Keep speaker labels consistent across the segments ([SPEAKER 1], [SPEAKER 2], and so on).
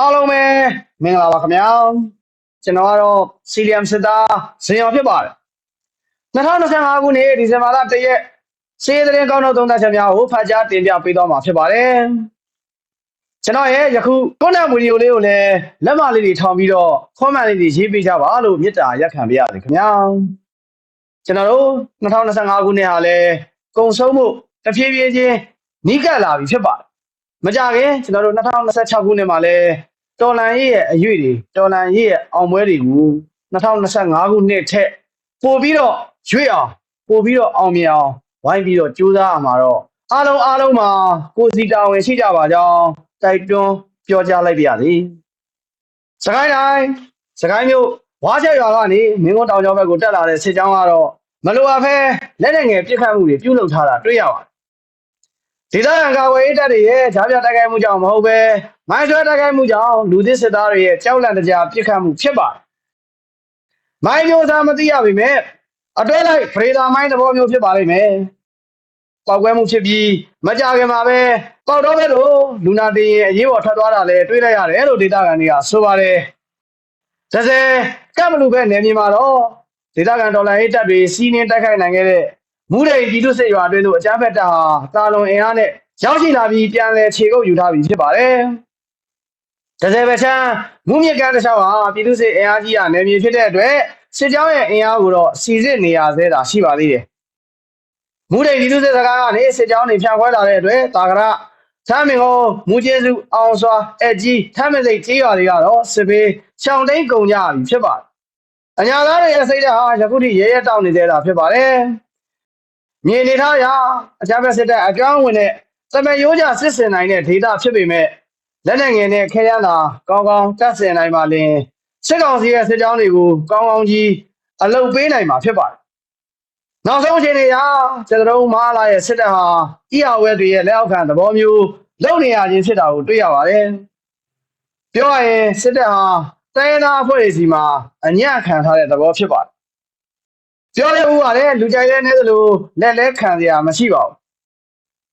[SPEAKER 1] အားလုံးပဲမင်္ဂလာပါခင်ဗျာကျွန်တော်ကတော့စီလီယမ်စစ်သားဇင်ရော်ဖြစ်ပါတယ်2025ခုနှစ်ဒီဇင်ဘာလ1ရက်စီးသတင်းကောင်းတော့သုံးသပ်ချက်များကိုဖတ်ကြားတင်ပြပေးသွားမှာဖြစ်ပါတယ်ကျွန်တော်ရဲ့ယခုကွန်နက်ဗီဒီယိုလေးကိုလည်းလက်မလေးတွေထောင်ပြီးတော့ comment လေးတွေရေးပေးကြပါလို့မေတ္တာရက်ခံပေးရစေခင်ဗျာကျွန်တော်တို့2025ခုနှစ်ဟာလည်းကုံဆုံးမှုတဖြည်းဖြည်းချင်းနီးကပ်လာပြီဖြစ်ပါတယ် မကြခင်ကျွန်တော်တို့2026ခုနှစ်မှာလည်းတော်လန်ရေးရဲ့အရွေတွေတော်လန်ရေးရဲ့အောင်ပွဲတွေကို2025ခုနှစ်ထက်ပို့ပြီးတော့ရွေ့အောင်ပို့ပြီးတော့အောင်မြင်အောင်ဝိုင်းပြီးတော့ကြိုးစားရမှာတော့အားလုံးအားလုံးမှာကိုယ်စီတာဝန်ရှိကြပါကြောင်းတိုက်တွန်းပြောကြားလိုက်ပါရစေ။စကိုင်းတိုင်းစကိုင်းမြို့ဝါချက်ရွာကနေမင်းကုန်းတောင်ကျောင်းဘက်ကိုတက်လာတဲ့စစ်ကြောင်းကတော့မလိုအပ်ဘဲလက်နက်ငယ်ပစ်ခတ်မှုတွေပြုလုပ်ထားတာတွေ့ရပါတယ်။ ဒေသခံကာကွယ်ရေးတပ်တွေရဲ့ဂျားပြတိုက်ခိုက်မှုကြောင့်မဟုတ်ဘဲမိုင်းဆွဲတိုက်ခိုက်မှုကြောင့်လူသစ်စစ်သားတွေရဲ့ကြောက်လန့်တကြားပစ်ခတ်မှုဖြစ်ပါတယ်။မိုင်းမျိုးသားမသိရပါပဲ။အတွဲလိုက်ဖရေဒါမိုင်းသဘောမျိုးဖြစ်ပါလိမ့်မယ်။ပောက်ကွဲမှုဖြစ်ပြီးမကြခင်မှာပဲပေါက်တော့ပဲလို့လူနာတင်ရင်အရေးပေါ်ထွက်သွားတာလည်းတွေ့လိုက်ရတယ်လို့ဒေသခံတွေကဆိုပါတယ်။ဒါစဲကပ်မလူပဲနေမြေမှာတော့ဒေသခံဒေါ်လာရေးတပ်တွေစီးနင်းတိုက်ခိုက်နိုင်ခဲ့တဲ့ မူရိန်ပြည်သူစစ်ရွာအတွင်းသို့အကြမ်းဖက်တပ်ဟာတာလွန်အင်အားနဲ့ရောက်ရှိလာပြီးပြန်လည်ခြေကုပ်ယူထားပြီးဖြစ်ပါတယ်။ဒါစဲပဲချမ်းမူမြင့်ကမ်းတစ်လျှောက်ဟာပြည်သူစစ်အင်အားကြီးရနေမြေဖြစ်တဲ့အတွက်စစ်ကြောင်းရဲ့အင်အားကိုတော့စီစစ်နေရသေးတာရှိပါသေးတယ်။မူရိန်ပြည်သူစစ်စကားကနေစစ်ကြောင်းတွေဖြန့်ခွဲလာတဲ့အတွက်တာကရသမ်းမင်ကိုမူကျေစုအောင်စွာအကြီးထမ်းမစိတ်ကြီးရွာတွေကတော့စစ်ဘေးရှောင်းတိန်ကုန်ကြပြီဖြစ်ပါတယ်။အညာသားတွေရဲ့စိတ်ဓာတ်ဟာယခုထိရဲရဲတောင်းနေသေးတာဖြစ်ပါတယ်။ မြေနေထားရာအကြမ်းဖက်စစ်တပ်အကြောင်းဝင်တဲ့သမယိုးကြစစ်စင်နိုင်တဲ့ဒေတာဖြစ်ပေမဲ့လက်နက်ငယ်နဲ့ခဲရန်တာကောင်းကောင်းတပ်ဆင်နိုင်ပါလင်စစ်ကောင်စီရဲ့စစ်ကြောင်းတွေကိုကောင်းကောင်းကြီးအလုတ်ပေးနိုင်မှာဖြစ်ပါတယ်။နောက်ဆုံးအချိန်တွေရာကျွန်တော်တို့မဟာလာရဲ့စစ်တပ်ဟာအီယာဝဲတွေရဲ့လက်အောက်ခံသဘောမျိုးလုံနေရခြင်းဖြစ်တာကိုတွေ့ရပါတယ်။ပြောရရင်စစ်တပ်ဟာတိုင်းသားအဖွဲ့အစည်းမှာအညံ့ခံထားတဲ့သဘောဖြစ်ပါတယ်။ ပြောရဦးပါတယ်လူကြိုက်တဲ့နေသလိုလက်လဲခံစရာမရှိပါဘူး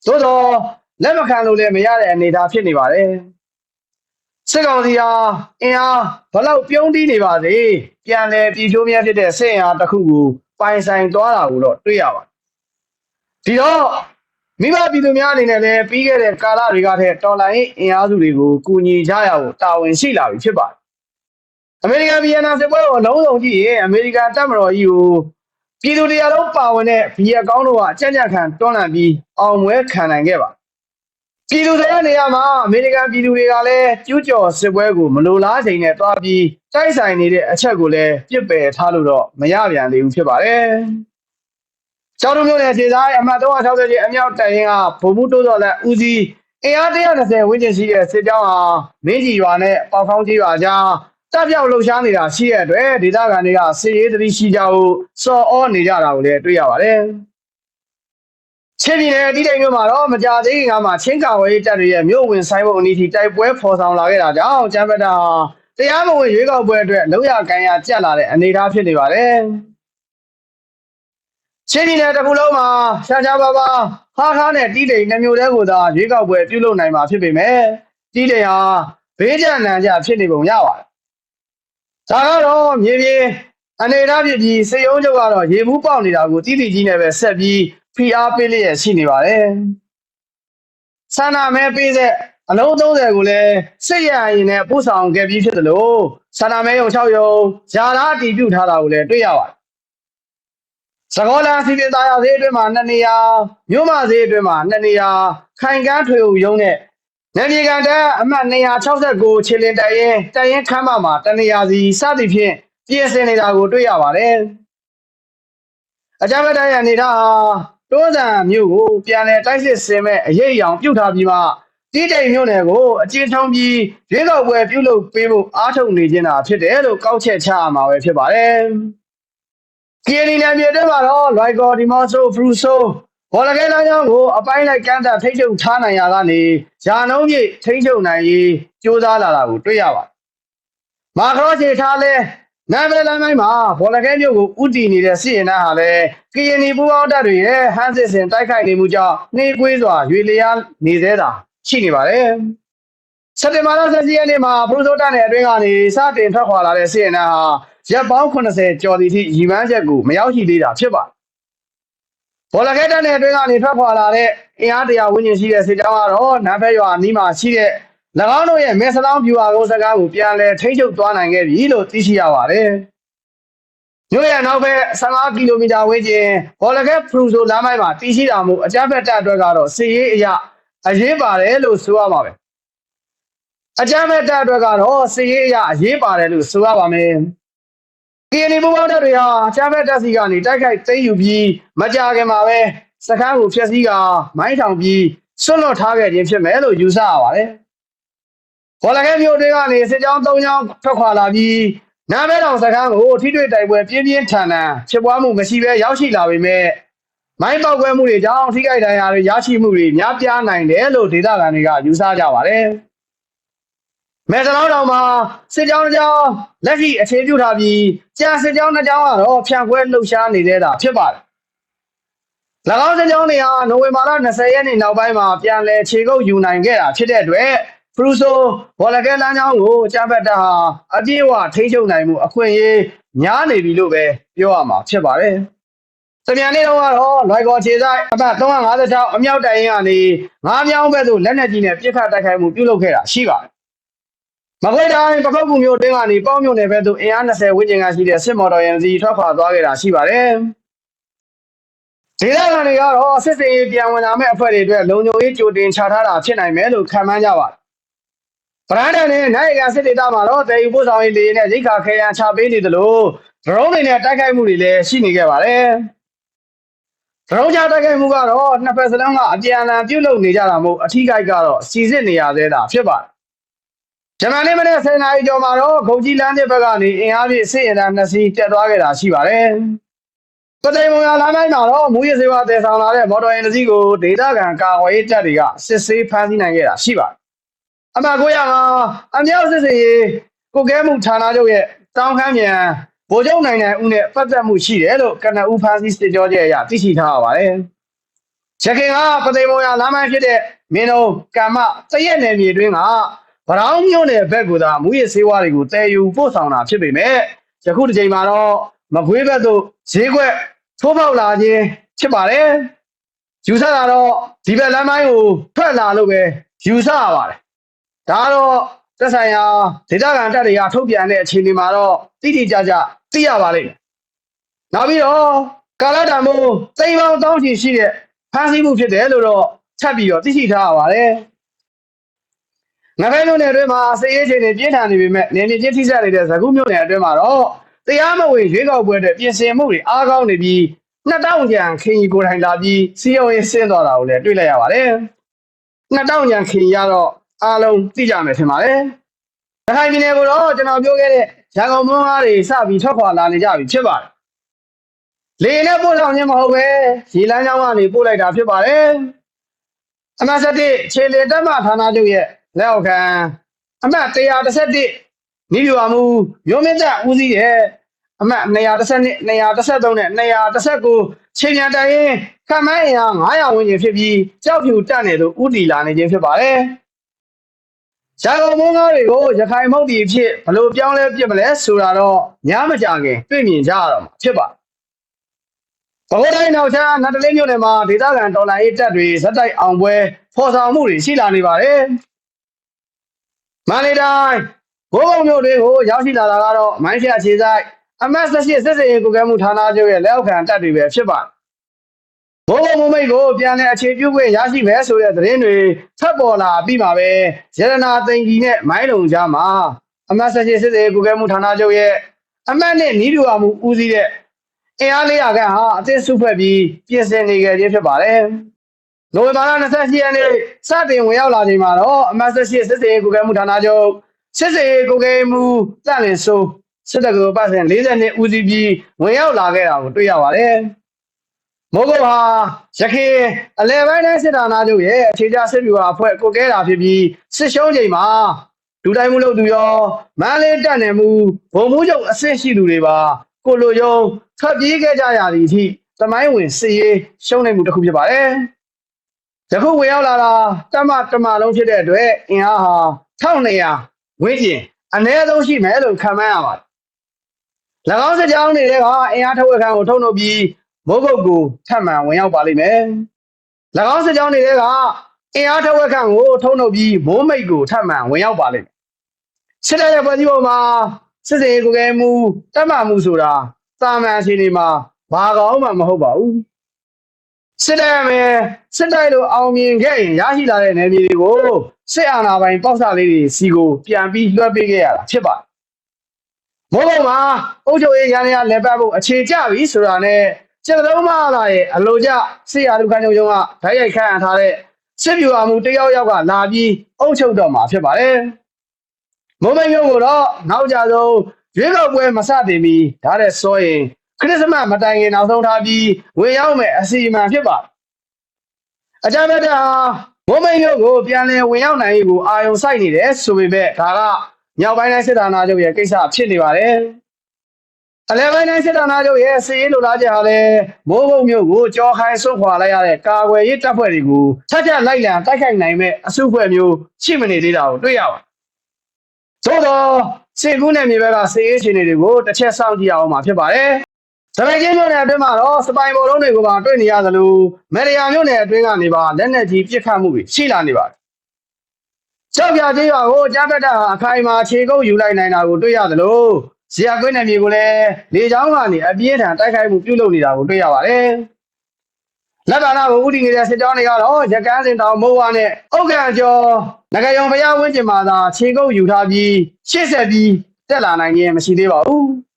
[SPEAKER 1] ။သို့တော့လက်မခံလို့လည်းမရတဲ့အနေအထားဖြစ်နေပါတယ်။စစ်ကောင်စီဟာအင်အားဘလောက်ပြုံးတီးနေပါစေပြန်လဲပြည်ချိုးမြဲဖြစ်တဲ့စစ်အင်အားတစ်ခုကိုပိုင်ဆိုင်သွားတာကိုတော့တွေ့ရပါတယ်။ဒီတော့မိဘပြည်သူများအနေနဲ့လည်းပြီးခဲ့တဲ့ကာလတွေကထက်တော်လိုင်းအင်အားစုတွေကိုကူညီကြရဖို့တာဝန်ရှိလာပြီဖြစ်ပါတယ်။အမေရိကန်ဗီယက်နမ်စစ်ပွဲကိုအလုံးစုံကြည့်ရင်အမေရိကန်တပ်မတော်ကြီးကို ပြည်သူတရားလုံးပါဝင်တဲ့ဗီယက်ကောင်းတို့ကအကြံ့ကြံ့ခံတွန်းလှန်ပြီးအောင်ပွဲခံနိုင်ခဲ့ပါပြည်သူတွေနေရာမှာအမေရိကန်ပြည်သူတွေကလည်းကျူးကျော်စစ်ပွဲကိုမလိုလားချိန်နဲ့တွားပြီးတိုက်ဆိုင်နေတဲ့အချက်ကိုလည်းပြစ်ပယ်ထားလို့တော့မရပြန်သေးဘူးဖြစ်ပါတယ်။ကျောင်းတို့မျိုးနယ်ခြေသားအမှတ်360ကျအမြောက်တိုင်ရင်ကဗိုလ်မှူးတိုးတော်လက်ဦးစီးအင်အား120ဝန်းကျင်ရှိတဲ့စစ်ကြောင်းဟာမင်းကြီးရွာနဲ့ပေါက်ခေါင်းကြီးရွာကြား တပ်ပြောက်လှုပ်ရှားနေတာရှိတဲ့အတွက်ဒေသခံတွေကစစ်ရေးတတိရှိကြဖို့စော်ဩနေကြတာကိုလည်းတွေ့ရပါတယ်။ချင်းပြည်နယ်အတိတ်မြို့မှာတော့မကြသေးခင်ကမှချင်းကာဝေးတပ်တွေရဲ့မြို့ဝင်ဆိုင်ဖို့အနည်းထိတိုက်ပွဲဖော်ဆောင်လာခဲ့တာကြောင့်ကျမ်းပတာဟာတရားမဝင်ရွေးကောက်ပွဲအတွက်လောက်ရကန်ရကြက်လာတဲ့အနေအထားဖြစ်နေပါတယ်။ချင်းပြည်နယ်တစ်ခုလုံးမှာရှားရှားပါပါဟားခါးနဲ့တီးတိမ်နှမျိုးတဲကိုသာရွေးကောက်ပွဲပြုလုပ်နိုင်မှာဖြစ်ပေမဲ့တီးတိမ်ဟာဘေးကျန်နံကြဖြစ်နေပုံရပါတယ်။ ဒါကတော့မြေပြင်အနေအထားဖြစ်ပြီးစေယုံချုပ်ကတော့ရေဘူးပေါက်နေတာကိုတီးတီကြီးနဲ့ပဲဆက်ပြီးဖိအားပေးလျက်ရှိနေပါတယ်။ဆန္ဒမဲပေးတဲ့အလုံး30ကိုလည်းစစ်ရရင်နဲ့ပို့ဆောင်ခဲ့ပြီးဖြစ်တယ်လို့ဆန္ဒမဲရုံ6ရုံဇာလာတီးပြုထားတာကိုလည်းတွေ့ရပါတယ်။သကောလန်စီပင်သားရဈေးအတွင်းမှာ2နေရာမြို့မဈေးအတွင်းမှာ2နေရာခိုင်ကန်းထွေဦးရုံးနဲ့ နေမြေကန်တဲ့အမှတ်269ခြေလင်တိုင်ရင်တိုင်ရင်ခမ်းမမှာတနေရာစီစသည်ဖြင့်ပြင်ဆင်နေတာကိုတွေ့ရပါတယ်။အကြမ်းဖက်တိုင်းရနေတာဟာတိုးစံမြို့ကိုပြန်လည်တိုက်စစ်ဆင်မဲ့အရေးအယောင်ပြုတ်ထားပြီးမှတိတိမ်မြို့နယ်ကိုအကျဉ်းထုံးပြီးရွေးကောက်ပွဲပြုလုပ်ပေးဖို့အားထုတ်နေခြင်းတာဖြစ်တယ်လို့ကောက်ချက်ချရမှာပဲဖြစ်ပါတယ်။ကီနီနယ်မြေတွေမှာတော့လွိုက်ကော်ဒီမော့ဆိုဖရူဆို ဘောလကဲလမ်းကြောင်းကိုအပိုင်းလိုက်ကမ်းတာထိတ်ချုပ်ထားနိုင်ရကနေယာနှုံးပြည့်ထိတ်ချုပ်နိုင်ရေးကြိုးစားလာတာကိုတွေ့ရပါတယ်။မာခရောချေထားလဲနာမည်လမ်းပိုင်းမှာဘောလကဲမြို့ကိုဥတီနေတဲ့စီရင်နာဟာလည်းကရင်နီပူပေါင်းတပ်တွေရဲ့ဟန်းစစ်စင်တိုက်ခိုက်နေမှုကြောင့်နှေးကွေးစွာရွေလျားနေသေးတာရှိနေပါတယ်စက်တင်ဘာလ17ရက်နေ့မှာပရိုဇိုတာနယ်အတွင်းကနေစတင်ထွက်ခွာလာတဲ့စီရင်နာဟာရက်ပေါင်း80ကျော်သည့်ထိရည်မှန်းချက်ကိုမရောက်ရှိသေးတာဖြစ်ပါတယ်။ ဘောလခဲတနယ်အတွင်းကနေထွက်ခွာလာတဲ့အင်အားတရာဝန်းကျင်ရှိတဲ့စစ်ကြောင်းကတော့နန်းဖက်ရွာအနီးမှာရှိတဲ့၎င်းတို့ရဲ့မဲဆလောင်းပြူဟာကုန်းစကားကိုပြန်လည်ထိန်းချုပ်သွားနိုင်ခဲ့ပြီလို့သိရှိရပါတယ်။မြို့ရဲ့နောက်ဘက်15ကီလိုမီတာဝေးကျင်ဘောလခဲဖရူဆိုလမ်းပိုင်းမှာတည်ရှိတာမို့အကြမ်းဖက်တပ်အတွက်ကတော့စစ်ရေးအရာအရေးပါတယ်လို့ဆိုရမှာပဲ။အကြမ်းဖက်တပ်အတွက်ကတော့စစ်ရေးအရာအရေးပါတယ်လို့ဆိုရပါမယ်။ KNY ဘူပေါင်းတပ်တွေဟာအကြမ်းဖက်တပ်စီကနေတိုက်ခိုက်သိမ်းယူပြီးမကြာခင်မှာပဲစခန်းကိုဖျက်ဆီးကမိုင်းထောင်ပြီးဆွတ်လွတ်ထားခဲ့ခြင်းဖြစ်မယ်လို့ယူဆရပါတယ်။ဘောလခဲမြို့တွေကနေစစ်ကြောင်း၃ကြောင်းထွက်ခွာလာပြီးနာမဲတောင်စခန်းကိုထိတွေ့တိုက်ပွဲပြင်းပြင်းထန်ထန်ဖြစ်ပွားမှုမရှိဘဲရောက်ရှိလာပေမဲ့မိုင်းပေါက်ကွဲမှုတွေကြောင့်ထိခိုက်ဒဏ်ရာတွေရရှိမှုတွေများပြားနိုင်တယ်လို့ဒေသခံတွေကယူဆကြပါတယ်။ မဲစလောင်းတောင်မှာစစ်ကြောင်းတစ်ကြောင်းလက်ရှိအခြေပြုထားပြီးကြာစစ်ကြောင်းတစ်ကြောင်းကတော့ဖြန့်ခွဲလှုပ်ရှားနေတဲ့တာဖြစ်ပါတယ်။၎င်းစစ်ကြောင်းတွေဟာနိုဝင်ဘာလ20ရက်နေ့နောက်ပိုင်းမှာပြန်လည်ခြေကုပ်ယူနိုင်ခဲ့တာဖြစ်တဲ့အတွက်ဖရူဆိုဘောလကဲလမ်းကြောင်းကိုချမ်းဘတ်တပ်ဟာအပြည့်အဝထိန်းချုပ်နိုင်မှုအခွင့်အရေးများနေပြီလို့ပဲပြောရမှာဖြစ်ပါတယ်။စမြန်နေ့တော့ကတော့လွိုက်ကော်ခြေဆိုင်အပတ်356အမြောက်တိုင်ရင်ကနေငါးမြောင်းဘက်သို့လက်နက်ကြီးနဲ့ပြစ်ခတ်တိုက်ခိုက်မှုပြုလုပ်ခဲ့တာရှိပါတယ်။ မကွေးတိုင်းပခုတ်ကူမျိုးတင်းကနေပေါင်းမြို့နယ်ဘက်သို့အင်အား20ဝန်းကျင်ကရှိတဲ့စစ်မော်တော်ယာဉ်စီထွက်ခွာသွားခဲ့တာရှိပါတယ်။ဒေသခံတွေကတော့စစ်စေးပြန်ဝင်လာမဲ့အဖွဲ့တွေအတွက်လုံခြုံရေးကြိုတင်ချထားတာဖြစ်နိုင်မယ်လို့ခန့်မှန်းကြပါတယ်။ဗရန်ဒန်နဲ့နိုင်ရန်စစ်ဒေသမှာတော့တေယူပို့ဆောင်ရေးလေနဲ့ရိခါခဲရန်ချပေးနေသလိုဒရုန်းတွေနဲ့တိုက်ခိုက်မှုတွေလည်းရှိနေခဲ့ပါတယ်။ဒရုန်းချတိုက်ခိုက်မှုကတော့နှစ်ဖက်စလုံးကအပြန်အလှန်ပြုတ်လုနေကြတာမို့အထီးကိုက်ကတော့စီစစ်နေရသေးတာဖြစ်ပါတယ်။ ဂျမန်နေ့မနေ့10နာရီကျော်မှာတော့ဂုံကြီးလမ်းတစ်ဘက်ကနေအင်အားပြည့်စစ်ရင်တန်းနှစ်စီးတက်သွားခဲ့တာရှိပါတယ်။ပသိမ်မုံရလမ်းပိုင်းမှာတော့မူရစေဝါတည်ဆောင်လာတဲ့မော်တော်ယာဉ်တစ်စီးကိုဒေသခံကာဝေးတပ်တွေကစစ်ဆေးဖမ်းဆီးနိုင်ခဲ့တာရှိပါတယ်။အမှတ်900အမြောက်စစ်စေးကိုကဲမှုဌာနချုပ်ရဲ့တောင်းခမ်းမြန်ဗိုလ်ချုပ်နိုင်နိုင်ဦးနဲ့ပတ်သက်မှုရှိတယ်လို့ကနဦးဖမ်းဆီးစစ်ကြောချက်အရသိရှိထားရပါတယ်။ရခိုင်ကပသိမ်မုံရလမ်းပိုင်းဖြစ်တဲ့မင်းတို့ကမ္မတရက်နယ်မြေတွင်းက ဗရောင်းမြို့နယ်ဘက်ကိုသာမူရစေဝါတွေကိုတည်ယူပို့ဆောင်တာဖြစ်ပေမဲ့ယခုတစ်ချိန်မှာတော့မကွေးဘက်သို့ဈေးကွက်ထိုးပေါက်လာခြင်းဖြစ်ပါတယ်။ယူဆတာတော့ဒီဘက်လမ်းပိုင်းကိုထွက်လာလို့ပဲယူဆရပါတယ်။ဒါကတော့သက်ဆိုင်ရာဒေသခံတပ်တွေကထုတ်ပြန်တဲ့အခြေအနေမှာတော့တိတိကျကျသိရပါလိမ့်မယ်။နောက်ပြီးတော့ကာလတံမိုးသိမ်းပေါင်းတောင်းချီရှိတဲ့ဖမ်းဆီးမှုဖြစ်တယ်လို့တော့ချက်ပြီးတော့သိရှိထားရပါတယ်။ ငဖဲမြို့နယ်အတွင်းမှာစစ်ရေးအခြေအနေပြင်းထန်နေပေမဲ့နေနေချင်းထိစပ်နေတဲ့ဇကုမြို့နယ်အတွင်းမှာတော့တရားမဝင်ရွေးကောက်ပွဲအတွက်ပြင်ဆင်မှုတွေအားကောင်းနေပြီး2000ကျန်ခင်ကြီးကိုယ်တိုင်လာပြီးစီယုံရေးဆင်းသွားတာကိုလည်းတွေ့လိုက်ရပါတယ်။2000ကျန်ခင်ကြီးကတော့အားလုံးသိကြမယ်ထင်ပါတယ်။ရခိုင်ပြည်နယ်ကိုတော့ကျွန်တော်ပြောခဲ့တဲ့ရန်ကုန်မွန်းကားတွေစပြီးထွက်ခွာလာနေကြပြီဖြစ်ပါတယ်။လေနဲ့ပို့ဆောင်ခြင်းမဟုတ်ပဲရေလမ်းကြောင်းကနေပို့လိုက်တာဖြစ်ပါတယ်။အမှတ်7ခြေလေတက်မှဌာနချုပ်ရဲ့ လက်အောက်ခံအမှတ်131နိဗျူဟာမူမျိုးမင်းသက်ဦးစီးရဲ့အမှတ်212 213နဲ့219ချိန်မြန်တိုင်ရင်ခမန်းအင်အား900ဝန်းကျင်ဖြစ်ပြီးကြောက်ဖြူတက်နေသူဥတီလာနေခြင်းဖြစ်ပါတယ်။ရန်ကုန်မုန်းကားတွေကိုရခိုင်မုတ်တီအဖြစ်ဘလို့ပြောင်းလဲပြစ်မလဲဆိုတာတော့ညမကြခင်တွေ့မြင်ကြရတော့မှာဖြစ်ပါတယ်။ဘိုးတိုင်းနောက်ချမ်းနတ်တလေးမြို့နယ်မှာဒေသခံတော်လိုင်းရေးတပ်တွေဇက်တိုက်အောင်ပွဲဖော်ဆောင်မှုတွေရှိလာနေပါတယ်။ မန္တလေးတိုင်းဘိုးကုံမြို့တွေကိုရောက်ရှိလာတာကတော့မိုင်းဖြတ်အခြေဆိုင်အမတ်၁၈စစ်စေးကိုကဲမှုဌာနချုပ်ရဲ့လက်အောက်ခံတပ်တွေပဲဖြစ်ပါတယ်။ဘိုးကုံမမိတ်ကိုပြန်လည်အခြေပြုခွင့်ရရှိမယ်ဆိုတဲ့သတင်းတွေထပ်ပေါ်လာပြီးမှပဲရတနာသိန်ကြီးနဲ့မိုင်းလုံကြားမှာအမတ်၁၈စစ်စေးကိုကဲမှုဌာနချုပ်ရဲ့အမတ်နဲ့နီးတူအောင်မှုဦးစီးတဲ့အင်အား400ခန့်ဟာအသစ်စုဖွဲ့ပြီးပြင်ဆင်နေကြခြင်းဖြစ်ပါတယ်။ နိုဝင်ဘာလ28ရက်နေ့စတင်ဝင်ရောက်လာချိန်မှာတော့အမတ်18စစ်စေးကိုကဲမှုဌာနချုပ်စစ်စေးကိုကဲမှုတန့်လင်ဆိုးစစ်တပ်ကိုပတ်စဉ်42ဦးစီးပြီးဝင်ရောက်လာခဲ့တာကိုတွေ့ရပါတယ်။မိုးကုတ်ဟာရခိုင်အလဲပိုင်းတိုင်းစစ်ဌာနချုပ်ရဲ့အခြေချစစ်ဗျူဟာအဖွဲ့ကိုကဲတာဖြစ်ပြီးစစ်ရှုံးချိန်မှာဒူတိုင်းမှုလုပ်သူရောမန်းလေးတက်နေမှုဘုံမှုချုပ်အဆင့်ရှိသူတွေပါကိုလိုယုံထွက်ပြေးခဲ့ကြရသည့်အထိသမိုင်းဝင်စစ်ရေးရှုံးနေမှုတစ်ခုဖြစ်ပါတယ်။ ယခုဝင်ရောက်လာတာတမတမလုံးဖြစ်တဲ့အတွက်အင်အားဟာ1200ဝန်းကျင်အနည်းဆုံးရှိမယ်လို့ခန့်မှန်းရပါတယ်၎င်းစစ်ကြောင်းတွေကအင်အားထက်ဝက်ခန့်ကိုထုတ်လုပ်ပြီးမိုးကုတ်ကိုထပ်မံဝင်ရောက်ပါလိမ့်မယ်၎င်းစစ်ကြောင်းတွေကအင်အားထက်ဝက်ခန့်ကိုထုတ်လုပ်ပြီးမိုးမိတ်ကိုထပ်မံဝင်ရောက်ပါလိမ့်မယ်စစ်တပ်ရဲ့ဖွဲ့စည်းပုံမှာစစ်စေးကိုယ်ကဲမှုတက်မှမှုဆိုတာတာမန်အခြေအနေမှာဘာကောင်းမှမဟုတ်ပါဘူး စစ်တပ်ရမယ်စစ်တိုက်လို့အောင်မြင်ခဲ့ရင်ရရှိလာတဲ့နယ်မြေတွေကိုစစ်အာဏာပိုင်ပေါက်စလေးတွေစီကိုပြန်ပြီးလွှဲပေးခဲ့ရတာဖြစ်ပါတယ်။မိုးကုံမှာအုပ်ချုပ်ရေးရန်ရလက်ပတ်ဖို့အခြေကျပြီဆိုတာနဲ့ကျက်သုံးမလာရဲ့အလိုကျစစ်ရာလူခန်းချုပ်ရုံးကဓာတ်ရိုက်ခန့်အပ်ထားတဲ့စစ်ဗျူဟာမှုတယောက်ယောက်ကလာပြီးအုပ်ချုပ်တော့မှာဖြစ်ပါတယ်။မိုးမိတ်မျိုးကိုတော့နောက်ကြဆုံးရွေးကောက်ပွဲမစတင်မီဒါတဲ့စောရင်ခ ရစ်စမတ်မတိုင်ခင်နောက်ဆုံးထားပြီးဝင်ရောက်မယ်အစီအမံဖြစ်ပါတယ်။အကြမ်းဖက်တာမုံမိန်တို့ကိုပြန်လည်ဝင်ရောက်နိုင်ရေးကိုအာယုံစိုက်နေတယ်ဆိုပေမဲ့ဒါကမြောက်ပိုင်းတိုင်းစစ်ဌာနချုပ်ရဲ့ကိစ္စဖြစ်နေပါတယ်။အလဲပိုင်းတိုင်းစစ်ဌာနချုပ်ရဲ့စီးရေးလိုလားချက်ဟာလည်းမိုးကုတ်မြို့ကိုကြောခိုင်းဆွတ်ခွာလိုက်ရတဲ့ကာကွယ်ရေးတပ်ဖွဲ့တွေကိုချက်ချက်လိုက်လံတိုက်ခိုက်နိုင်မဲ့အစုအဖွဲ့မျိုးရှိမနေသေးတာကိုတွေ့ရပါတယ်။သို့တော့စေကူးနယ်မြေဘက်ကစီးရေးအခြေအနေတွေကိုတစ်ချက်စောင့်ကြည့်အောင်မှာဖြစ်ပါတယ်။ စပိန်ချင်းမြို့နယ်အတွင်းမှာတော့စပိုင်ဘော်လုံးတွေကိုပါတွေ့နေရသလိုမေရီယာမြို့နယ်အတွင်းကနေပါလက်နက်ကြီးပစ်ခတ်မှုတွေရှိလာနေပါတယ်။ကြောက်ပြသေးရွာကိုကြားပတ်တာအခိုင်အမာခြေကုပ်ယူလိုက်နိုင်တာကိုတွေ့ရသလိုဇီယာကွင်းနယ်မြေကိုလည်းလေကြောင်းကနေအပြင်းထန်တိုက်ခိုက်မှုပြုလုပ်နေတာကိုတွေ့ရပါတယ်။လက်ဗလာကိုဥတီနေတဲ့စစ်ကြောင်းတွေကတော့ရကန်းစင်တောင်မိုးဝါနဲ့အုတ်ကန်ကျော်ငကယုံဘုရားဝင်းကျင်မှာသာခြေကုပ်ယူထားပြီးရှေ့ဆက်ပြီးတက်လာနိုင်ခြင်းမရှိသေးပါဘူး။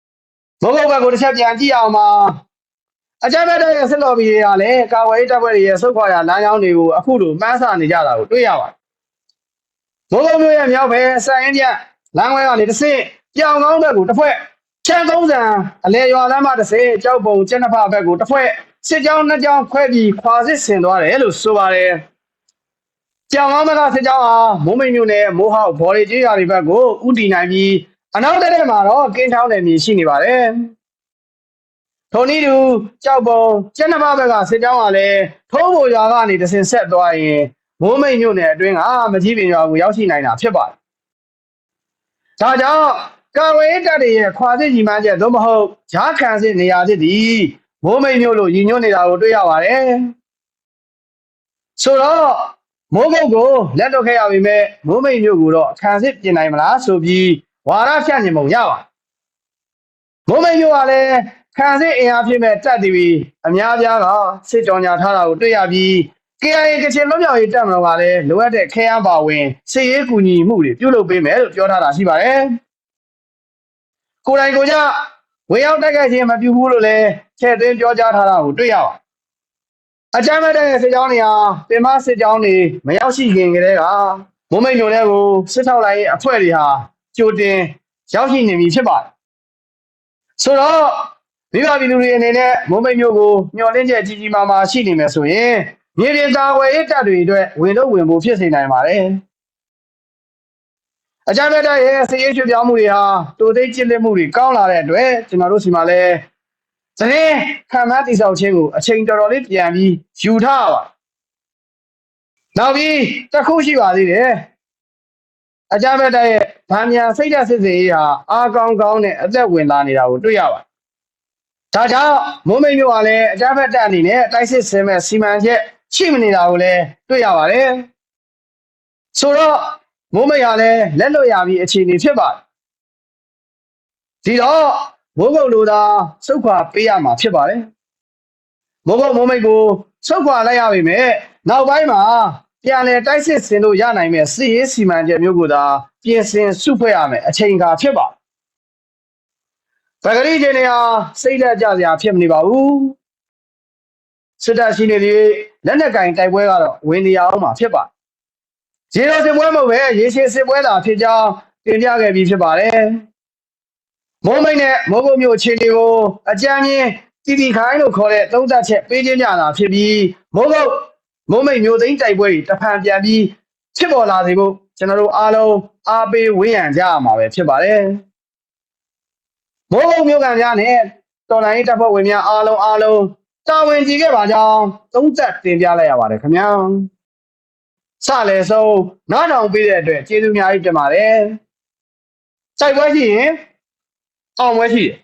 [SPEAKER 1] ဘုတ်ဘုတ်ဘက်ကိုတစ်ချက်ပြန်ကြည့်အောင်ပါအကြမ်းဖက်တဲ့စစ်တော်ဘီတွေကလည်းကာဝေးတပ်ဖွဲ့တွေရဲ့စုခွာရလမ်းကြောင်းတွေကိုအခုလိုမှန်းဆနေကြတာကိုတွေ့ရပါတယ်ဘုတ်ဘုတ်မျိုးရဲ့မြောက်ဘက်စံအင်းပြလမ်းဝဲကနေတစ်ဆင့်ပြောင်ကောင်းဘက်ကိုတစ်ဖွဲ့ချမ်းသုံးဆန်အလေရွာလမ်းမတစ်ဆင့်ကြောက်ပုံကျက်နှစ်ဖဘက်ကိုတစ်ဖွဲ့စစ်ကြောင်းနှစ်ကြောင်းခွဲပြီးခွာစစ်ဆင်သွားတယ်လို့ဆိုပါတယ်ကြောင်ကောင်းဘက်ကစစ်ကြောင်းဟာမုံမိတ်မြို့နယ်မိုးဟောက်ဘော်ရီကျေးရွာတွေဘက်ကိုဥတီနိုင်ပြီး အနောက်တက်တဲ့မှာတော့ကင်းချောင်းနယ်မြေရှိနေပါတယ်။ထိုနည်းတူကြောက်ပုံကျက်နှစ်ပါးဘက်ကစစ်ကြောင်းကလည်းထုံးပေါ်ရွာကနေတဆင်ဆက်သွားရင်မိုးမိတ်မြို့နယ်အတွင်းကမကြီးပင်ရွာကိုရောက်ရှိနိုင်တာဖြစ်ပါတယ်။ဒါကြောင့်ကာဝေးတပ်တွေရဲ့ခွာစစ်ညီမချက်သို့မဟုတ်ဂျားခံစစ်နေရာစစ်ဒီမိုးမိတ်မြို့လို့ရည်ညွှန်းနေတာကိုတွေ့ရပါတယ်။ဆိုတော့မိုးကုတ်ကိုလက်တော့ခဲ့ရပြီမဲ့မိုးမိတ်မြို့ကိုတော့ခံစစ်ပြင်နိုင်မလားဆိုပြီး ဝါရဖြန့်ညင်ပုံရပါမုံမိတ်မြို့ကလည်းခံစစ်အင်အားဖြစ်မဲ့တက်တည်ပြီးအများပြားကစစ်ကြောင်ညာထားတာကိုတွေ့ရပြီး KIA ကချင်လွတ်မြောက်ရေးတပ်မတော်ကလည်းလိုအပ်တဲ့ခဲယမ်းပါဝင်စစ်ရေးကူညီမှုတွေပြုလုပ်ပေးမယ်လို့ပြောထားတာရှိပါတယ်။ကိုယ်တိုင်ကိုယ်ကျဝင်ရောက်တိုက်ခိုက်ခြင်းမပြုဘူးလို့လည်းထည့်သွင်းပြောကြားထားတာကိုတွေ့ရပါအကြမ်းမဲ့တဲ့စစ်ကြောင်းတွေဟာပင်မစစ်ကြောင်းတွေမရောက်ရှိခင်ကတည်းကမုံမိတ်မြို့ထဲကိုစစ်ထောက်လိုက်ရေးအဖွဲ့တွေဟာ ကြိုတင်ရောက်ရှိနေပြီဖြစ်ပါတယ်။ဆိုတော့မိဘပြည်သူတွေအနေနဲ့မုံမိတ်မြို့ကိုမျှော်လင့်ချက်ကြီးကြီးမားမားရှိနေမယ်ဆိုရင်မြေပြင်ကာဝယ်ရေးတပ်တွေအတွက်ဝင်တော့ဝင်ဖို့ဖြစ်စေနိုင်ပါတယ်။အကြမ်းဖက်တဲ့ရဲ့စစ်ရေးချွေပြောင်းမှုတွေဟာတိုသိကျစ်လက်မှုတွေကောင်းလာတဲ့အတွက်ကျွန်တော်တို့စီမှာလည်းသတင်းခံမှန်းတိဆောက်ခြင်းကိုအချိန်တော်တော်လေးပြန်ပြီးယူထားရပါနောက်ပြီးတစ်ခုရှိပါသေးတယ်အကြမ်းဖက်တဲ့ရဲ့ ဗာမြန်စိတ်ဓာတ်စစ်စေးဟာအားကောင်းကောင်းနဲ့အသက်ဝင်လာနေတာကိုတွေ့ရပါဒါကြောင့်မုံမိတ်မျိုးကလည်းအကြမ်းဖက်တပ်အနေနဲ့တိုက်စစ်ဆင်မဲ့စီမံချက်ရှိမနေတာကိုလည်းတွေ့ရပါတယ်ဆိုတော့မုံမိတ်ကလည်းလက်လွတ်ရပြီးအခြေအနေဖြစ်ပါတယ်ဒီတော့မုံကုတ်လိုသာစုတ်ခွာပေးရမှာဖြစ်ပါတယ်မုံကုတ်မုံမိတ်ကိုစုတ်ခွာလိုက်ရပြီမဲ့နောက်ပိုင်းမှာ ပြန်လည်တိုက်စစ်ဆင်လို့ရနိုင်မဲ့စစ်ရေးစီမံချက်မျိုးကိုသာပြင်ဆင်စုဖွဲ့ရမယ်အချိန်အခါဖြစ်ပါဗဂရီချင်းတွေဟာစိတ်လက်ကြစရာဖြစ်မနေပါဘူးစစ်တပ်ရှိနေသည်လက်နက်ကင်တိုက်ပွဲကတော့ဝင်နေရအောင်မှာဖြစ်ပါရေတော်စစ်ပွဲမဟုတ်ပဲရေရှည်စစ်ပွဲသာဖြစ်ကြောင်းတင်ပြခဲ့ပြီးဖြစ်ပါတယ်မုံမိတ်နဲ့မိုးကုတ်မြို့အခြေအနေကိုအကြမ်းမြင်တီတီခိုင်းလို့ခေါ်တဲ့သုံးသက်ချက်ပေးခြင်းကြတာဖြစ်ပြီးမိုးကုတ် မုံမိတ်မျိုးသိန်းတိုက်ပွဲတွေတဖန်ပြန်ပြီးဖြစ်ပေါ်လာစေဖို့ကျွန်တော်တို့အားလုံးအားပေးဝန်းရံကြရမှာပဲဖြစ်ပါတယ်။မိုးကုတ်မျိုးကံများနဲ့တော်လိုင်းတပ်ဖွဲ့ဝင်များအားလုံးအားလုံးတာဝန်ကြည့်ခဲ့ပါကြောင်းသုံးသက်တင်ပြလိုက်ရပါတယ်ခင်ဗျာ။စလည်းဆုံးနားထောင်ပေးတဲ့အတွက်ကျေးဇူးအများကြီးတင်ပါတယ်စိုက်ပွဲရှိရင်အောင်ပွဲရှိတယ်